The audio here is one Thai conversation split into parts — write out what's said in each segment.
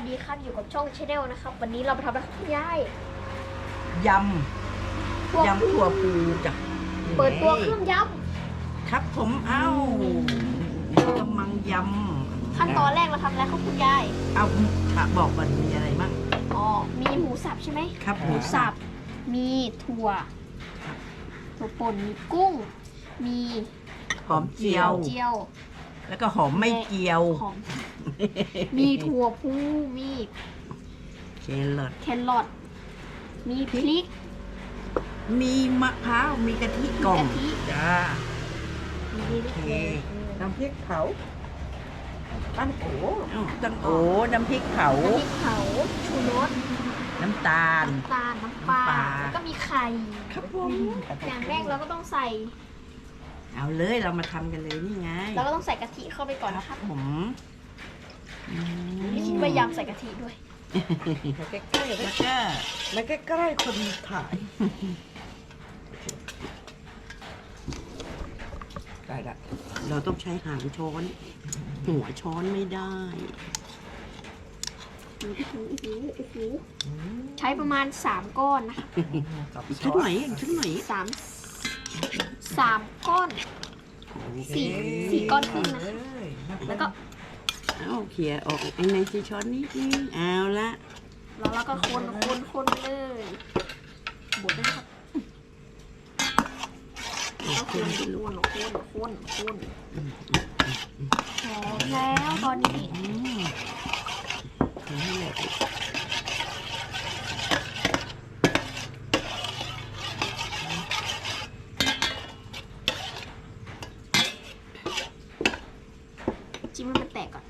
สดีครับอยู่กับช่องชาแนลนะครับ วันนี้เราไปทำอะไรครับคุณยายยพวกำยำถั่วปูจ้ะเปิดตัวเครื่องยครับผมเอ้ากำลังยำำขั้นตอนแรกเราทำอะไรครับคุณยายเอาค่ะบอกก่อนมีอะไรบ้างอ๋อมีหมูสับใช่ไหมครับหมูสับมีถั่วถั่วป่นมีกุ้ง มีหอมเจียวเจียว แล้วก็หอมไม่เจียวหอมมีถั่วพูมีเครอทแครอทมีพริก มีมะพร้าว มีกะทิกล่องกะทิ จ้า มีโอเค น้ำพริกเผาปั้นโอ้เอ้าตั้งโอ้น้ำพริกเผา น้ำพริกเผาชูรสน้ำตาล น้ำตาลน้ำปลาน้ำปลา แล้วก็มีไข่ ครับผม อย่างแรกเราก็ต้องใส่ เอาเลยเรามาทำกันเลยนี่ไงเราก็ต้องใส่กะทิเข้าไปก่อนนะครับผมอืมไม่คิดว่ายำใส่กะทิด้วย มาใกล้ๆแล้นะวก็มาใกล้ๆคนถ่ายได้ละเราต้องใช้หางช้อน หัวช้อนไม่ได้ ใช้ประมาณ 3 ก้อนนะคะกับอีกซชุดอไหนสอีกชุดไหนสาม สามก้อน สี่สี่ก้อนครึ่งนะคะ แล้วก็เอาเขี่ยออกไอ้ในซีช้อนนิดนึงเอาละแล้วเราก็คนคนคนเลยบดนะครับโอแล้วเคคนคนคนคนคนหอมแล้วตอนนี้ อืมทำให้แหลกจิ้มให้มันแตกก่อน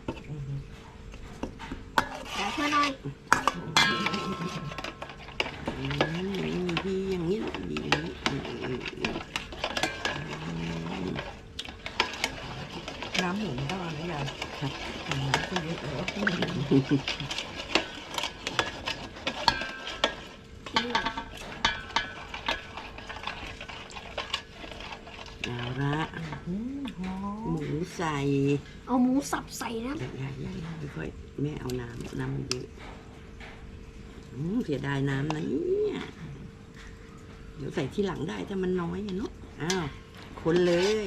แต่เพื่อหน่อย อืมดีอย่างนี้ลูกดีอย่างนี้อืมอืมอืม น้ำหมูต้องเอานะยาย ครับ น้ำก็ เยอะแล้วนี่เอาละอืมหอหมมูใส่เอาหมูสับใส่นะอย่าอย่าอย่าค่อยๆแม่เอาน้ำน้ำมันเยอะอืมเสียดายน้ำนะเนี่ยเดี๋ยวใส่ที่หลังได้ถ้ามันน้อยอะเนาะอ้าวคนเลย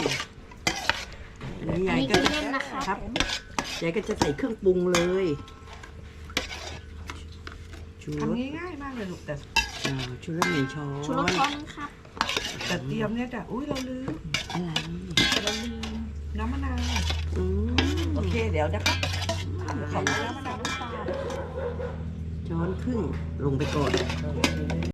อันนี้อันยายนี้ก็คือจะเล่นนะคะ ครับ ยายก็จะใส่เครื่องปรุงเลยชูรสทำง่ายๆมากเลยลูกแต่อ่าชูรสหนึ่งช้อนชูรสช้อนนึงครับแต่เตรียมเนี่ยจ้ะอุ้ยเราลืมอะไรเราลืมน้ำมะนาวอืมโอเคเดี๋ยวนะครับเดี๋ยวขอใส่น้ำมะนาวน้ำตาลช้อนครึ่งลงไปก่อน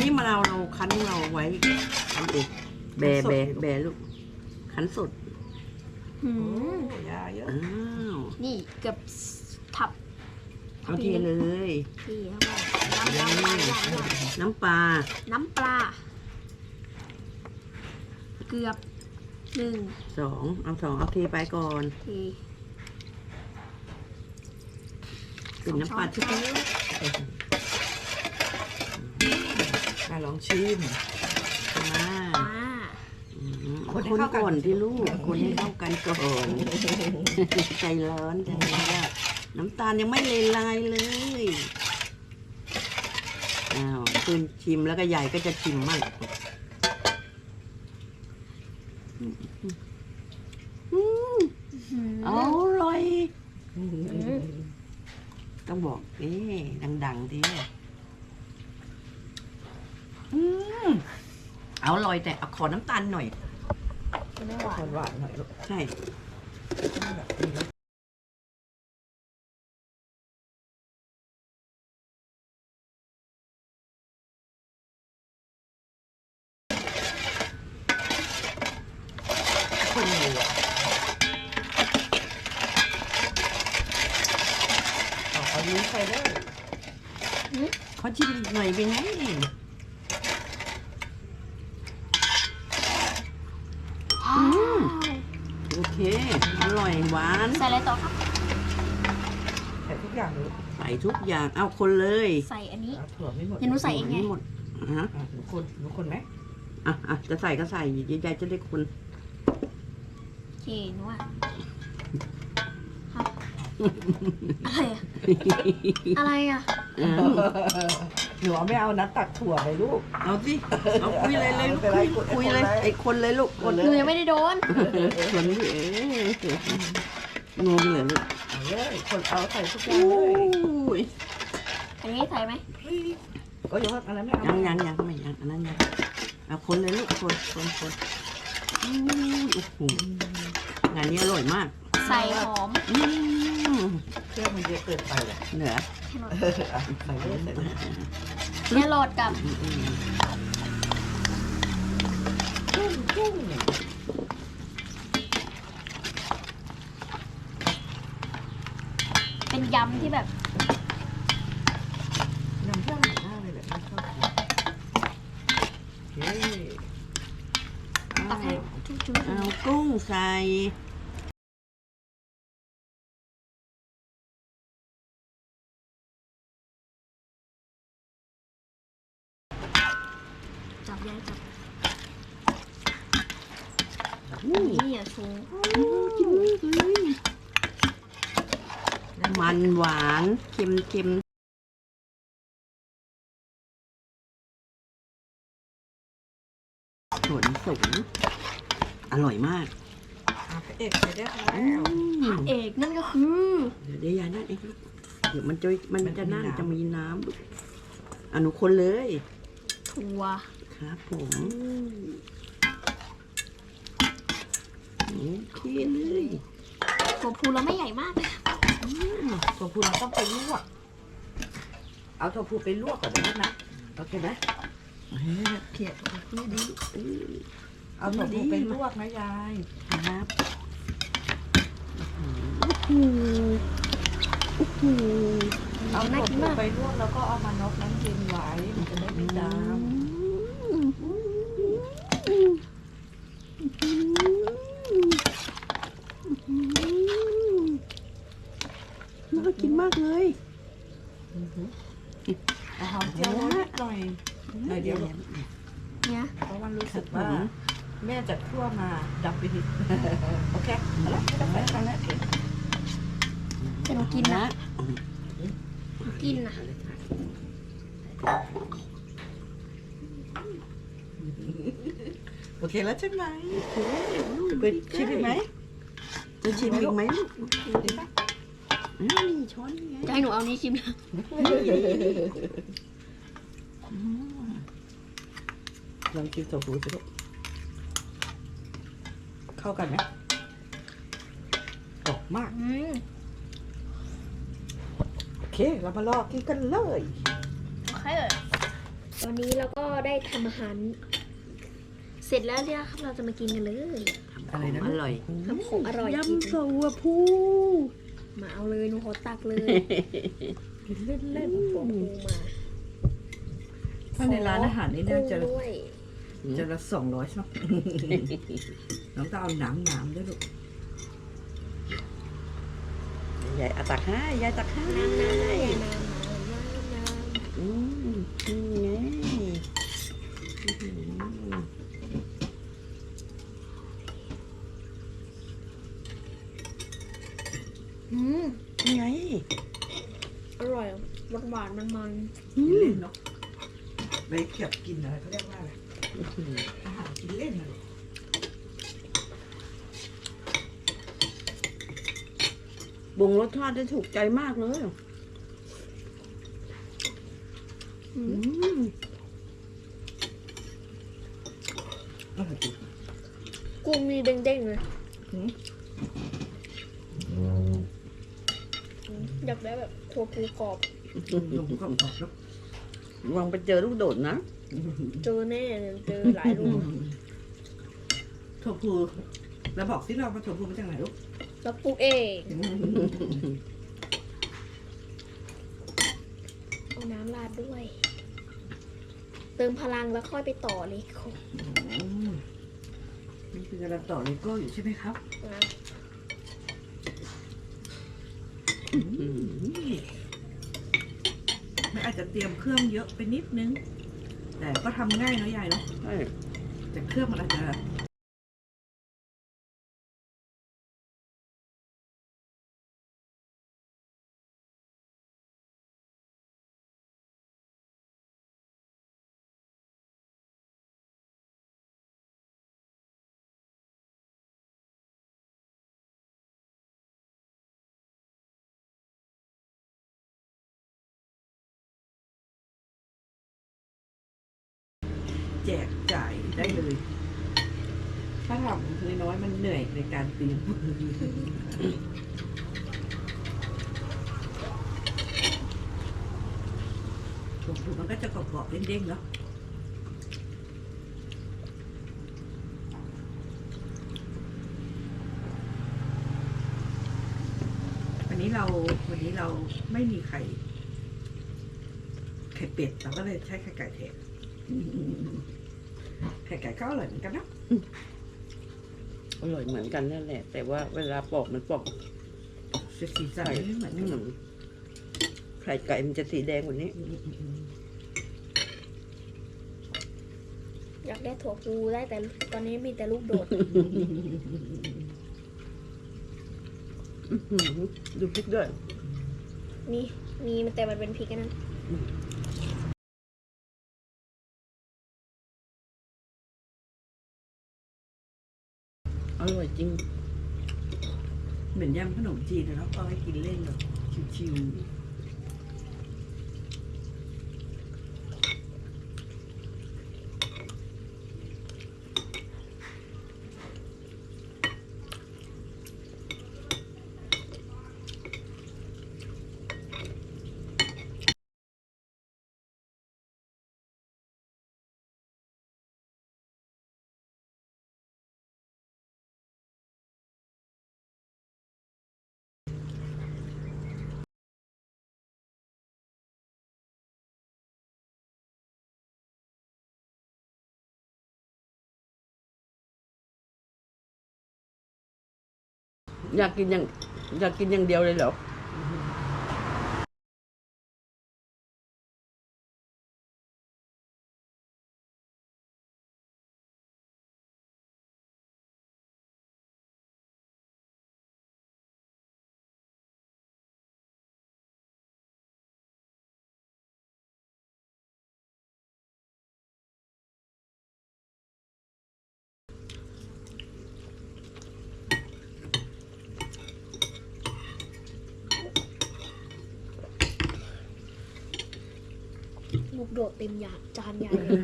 นี่มะนาวเราคั้นเราไว้คั้นเองแบะแบะแบะลูกคั้นสดหืโอ้มยาเยอะอ้าวนี่เกือบทับเอาเทเลย ที่เข้าไปน้ำน้ำปลาอย่างหน่อยน้ำปลาน้ำปลา เกือบหนึ่งสองเอาสองเอาเทไปก่อนทีเป็นน้ำปลาสที่องช้ อนมาลองชิมมาอ่าอืมคนให้คนเข้ากันก่อนที่ลูกคนให้เข้ากันก่อนใจร้อนจังเลยอะน้ำตาลยังไม่เลลายเลยอ้าวคืนชิมแล้วก็ใหญ่ก็จะชิมมั่งอืมอร่อย ต้องบอกเอ๊ดังๆดิอืม เอาอร่อยแต่เอาขอน้ำตาลหน่อยไม่หวานหวานๆหน่อยลูกใช่แบบนี้นะคนเหนือเอาเอานี้ไปเลยขอชิมอีกหน่อยเป็นไง อ้าว โอเค อร่อยหวาน ใส่อะไรต่อครับใส่ทุกอย่างเลยใส่ทุกอย่าง เอาคนเลยใส่อันนี้ เอาถั่วไม่หมดเดี๋ยวหนูใส่ เองไง หมดอะฮะอะหนูคนหนูคนไหมอะอะจะใส่ก็ใส่ยายๆจะได้คนเคหนูอะครับอะไรอะอะไรอะอ้าวหนูเอาไม่เอานะตักถั่วเลยลูก เอาสิเอาคุยเลยเลยลูกไม่เป็นไรคุยคุยเลยคนเลยไอ้คนเลยลูกคนหนูยังไม่ได้โดน คนนี้เอ๊ะ งงเลยลูกเอาเลยคนเอาใส่ทุกอย่าโอ้งเลยยอันนี้ใส่ไหมก็ยกอันนั้นไม่เอายังยังยังไม่ยังอันนั้นยังเอาคนเลยลูกคนคนคนอู้ยโอ้โหงานนี้อร่อยมาก ใส่หอมอืมเครื่องมันเยอะเกินไปเลยเหนือเอออะใส่เลยใส่เลยแครอทกับอืมอืมกุ้งกุ้ง เป็นยำที่แบบน้ำเชื่อมหน้าเลยแหละไม่ชอบกินโอเคตักให้จุ๊บเอากุ้งใส่ๆจับยายจับอู้นี่อย่าสูงกินเลย มันหวานเค็มเค็มส่วนสูงอร่อยมากอะพระเอกใส่ได้แล้วอืมเอกนั่นก็คือ เดี๋ยวเดี๋ยวยายนั่นเองลูกเดี๋ยวมันจะมันมันจะมีนั่นน้ำจะมีน้ำลูกอนุคนเลย ถั่ว ครับผมโอเคเลย ถั่วพูเราไม่ใหญ่มากนะถั่วพูเราต้องไปลวก เอาถั่วพูไปลวกก่อนนะนะโอเคไหมเออเขียดนี่ดีลูกเออเอาถั่วพูไปลวกนะยายครับโอ้โหโอ้โหเอาถั่วพูไปลวกแล้วก็เอามานอกน้ำเย็นไว้มันจะได้ไม่ดำ น่า กินมากเลยเอาหอมเจียวนิดหน่อยหน่อยเดียวเนี่ยเพราะว่ารู้ครัสึบกผว่ามแม่จะคั่วมาดับไปนิดโอเคเอาละไม่ต้องใส่ทางนั้นโอเคแต่หนูกินนะหนูกินนะโอเคแล้วใช่ไหมไปชิมอีกไหมจะชิมอีกไหมลูกดีปะอ้าว นี่ช้อนนี่ไงจะให้หนูเอานี้ชิมนะลองกินถั่วพูสิลูกเข้ากันไหมกรอบมาก อืมโอเค เรามาลอกกินกันเลย โอเควันนี้เราก็ได้ทำอาหาร เสร็จแล้วเนี่ยครับเราจะมากินกันเลย อะไรนะ อร่อย ทำของอร่อยกินยำโซวพู มาเอาเลยหนูขอตักเลยกินเล่นเล่นถั่วพูมาถ้าในร้านอาหารนี่น่าจะกุ้งด้วยจะละสองร้อยใช่ไหม น้องต้องเอาหนามหนามๆด้วยลูกยายเอาตักให้ยายตักให้น้ำน้ำน้ำน้ำน้ำน้ำอืมนี่ไงอื้อหืออืม นี่ไงอร่อยหวานหวานมันมันกินเล่นเนาะไปเก็บกินอะไรเขาเรียกว่าอะไรอื้อหืออาหารกินเล่นนะลูกบ่งรสชาติได้ถูกใจมากเลยอือืมมอร่อยจริงกุ้งนี่เด้งๆเลย หืม อยาก ได้แบบถั่วพูกรอบนมก็ออกแล้ววางไปเจอลูกโดดนะ เจอแน่เลยเจอหลายลูกถั่วพูแล้วบอกสิเรามาถั่วพูมาจากไหนลูกแล้วปลูกเองเอาน้ำราดด้วย เติมพลังแล้วค่อยไปต่อเลยค่ะอืมนี่คือกำลังต่อเลโก้อยู่ใช่ไหมครับอื้อหือ ไม่อาจจะเตรียมเครื่องเยอะไปนิดนึง แต่ก็ทำง่ายเนาะยายเนาะใช่แต่เครื่องมันอาจจะ แจกจ่ายได้เลยถ้าทำน้อยๆมันเหนื่อยในการเตรียมผมดูมันก็จะกรอบๆเด้งๆเนาะวันนี้เราวันนี้เราไม่มีไข่ไข่เป็ดเราก็เลยใช้ไข่ไก่แทน ไข่ไก่ก็อร่อยเหมือนกันนะอร่อยเหมือนกันนั่นแหละ แต่ว่าเวลาปอกมันปอกสีสีสันไม่เหมือนกันไข่ไก่มันจะสีแดงกว่านี้ อยากได้ถั่วพูได้แต่ตอนนี้มีแต่ลูกโดด ดูพริกด้วย มี มีมันแต่มันเป็นพริกอันนั้น อร่อยจริง เหมือนยำขนม จีนนะเนาก็ให้กินเล่นแบบชิว อยากกินอย่างอยากกินอย่างเดียวเลยเหรอ ลูกโดดเต็มยาจานใหญ่เลย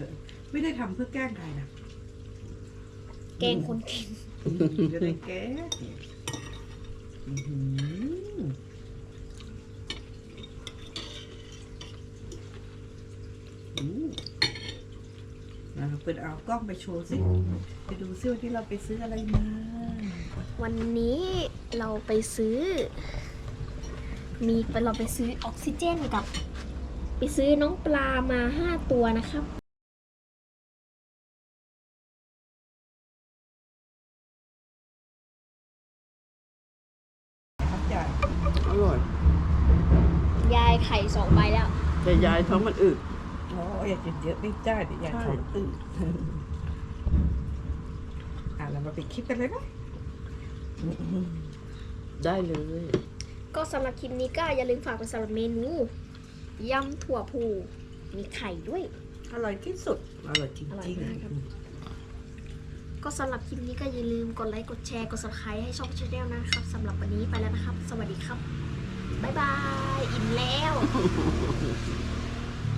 ๆไม่ได้ทำเพื่อแกล้งใครนะแกงคนกินจะได้แก้อื้อหืออู้นะเปิดเอากล้องไปโชว์สิไปดูซิว่าที่เราไปซื้ออะไรมาวันนี้เราไปซื้อ มีเราไปซื้อออกซิเจนกับ ไปซื้อน้องปลามาห้าตัวนะครับครับยายอร่อยยายไข่สองใบแล้ว แต่ยายท้องมันอึอ๋ออย่ากินเยอะไม่ได้เดี๋ยวยายใช่ท้องอืดอะเรามาปิดคลิปกันเลยไหมได้เลย ก็สำหรับคลิปนี้ก็อย่าลืมฝากเป็นสำหรับเมนู ยำถั่วพูมีไข่ด้วย อร่อยที่สุด อร่อยจริงอร่อยจริงมากครับ ก็สำหรับคลิปนี้ก็อย่าลืมกดไลค์กดแชร์กด subscribe ให้ช่องชาแนลนะครับสำหรับวันนี้ไปแล้วนะครับ สวัสดีครับบ๊ายบายอิ่มแล้ว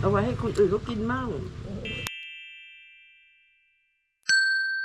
เอาไว้ให้คนอื่นเขากินมั่งอื